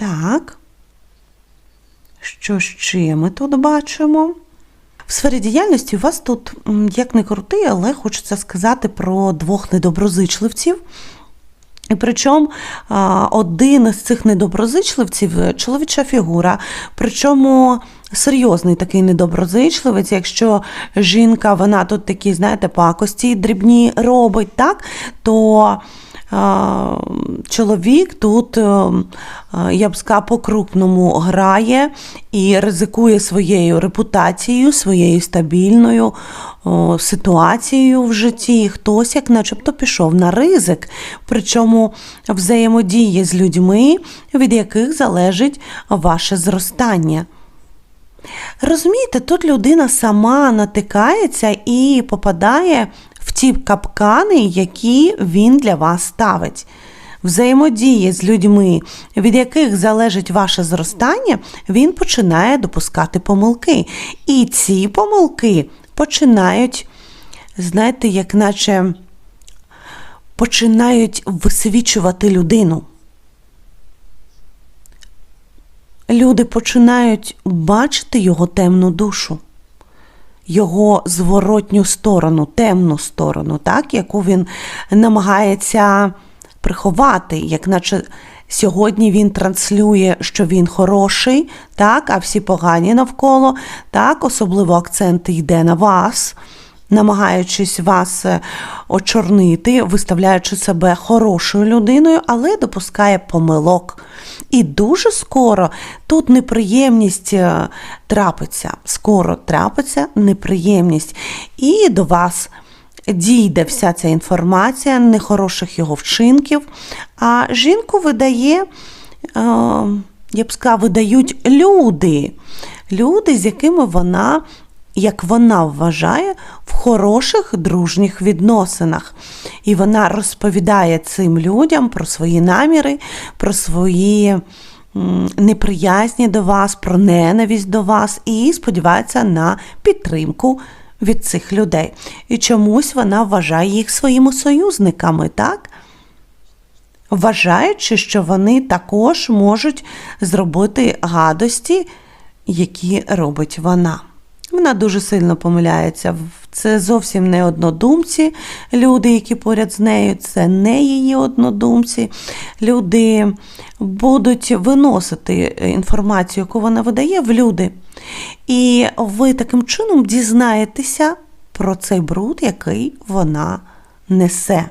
Так. Що ще ми тут бачимо? В сфері діяльності у вас тут, як не крутий, але хочеться сказати про двох недоброзичливців. І причому один із цих недоброзичливців чоловіча фігура, причому серйозний такий недоброзичливець, якщо жінка, вона тут такі, знаєте, пакості дрібні робить, так, то чоловік тут, е, я б сказала, по-крупному грає і ризикує своєю репутацією, своєю стабільною ситуацією в житті. Хтось, як начебто, пішов на ризик, причому взаємодіє з людьми, від яких залежить ваше зростання. Розумієте, тут людина сама натикається і попадає ті капкани, які він для вас ставить. Взаємодіє з людьми, від яких залежить ваше зростання, він починає допускати помилки. І ці помилки починають, знаєте, як наче починають висвічувати людину. Люди починають бачити його темну душу, його зворотню сторону, темну сторону, так, яку він намагається приховати, як наче сьогодні він транслює, що він хороший, так, а всі погані навколо, так, особливо акцент йде на вас. Намагаючись вас е, очорнити, виставляючи себе хорошою людиною, але допускає помилок. І дуже скоро тут неприємність е, трапиться. Скоро трапиться неприємність. І до вас дійде вся ця інформація нехороших його вчинків. А жінку видає, е, я б сказала, видають люди. Люди, з якими вона як вона вважає, хороших дружніх відносинах. І вона розповідає цим людям про свої наміри, про свої неприязні до вас, про ненависть до вас і сподівається на підтримку від цих людей. І чомусь вона вважає їх своїми союзниками, так? Вважаючи, що вони також можуть зробити гадості, які робить вона. Вона дуже сильно помиляється. Це зовсім не однодумці, люди, які поряд з нею, це не її однодумці. Люди будуть виносити інформацію, яку вона видає, в люди. І ви таким чином дізнаєтеся про цей бруд, який вона несе.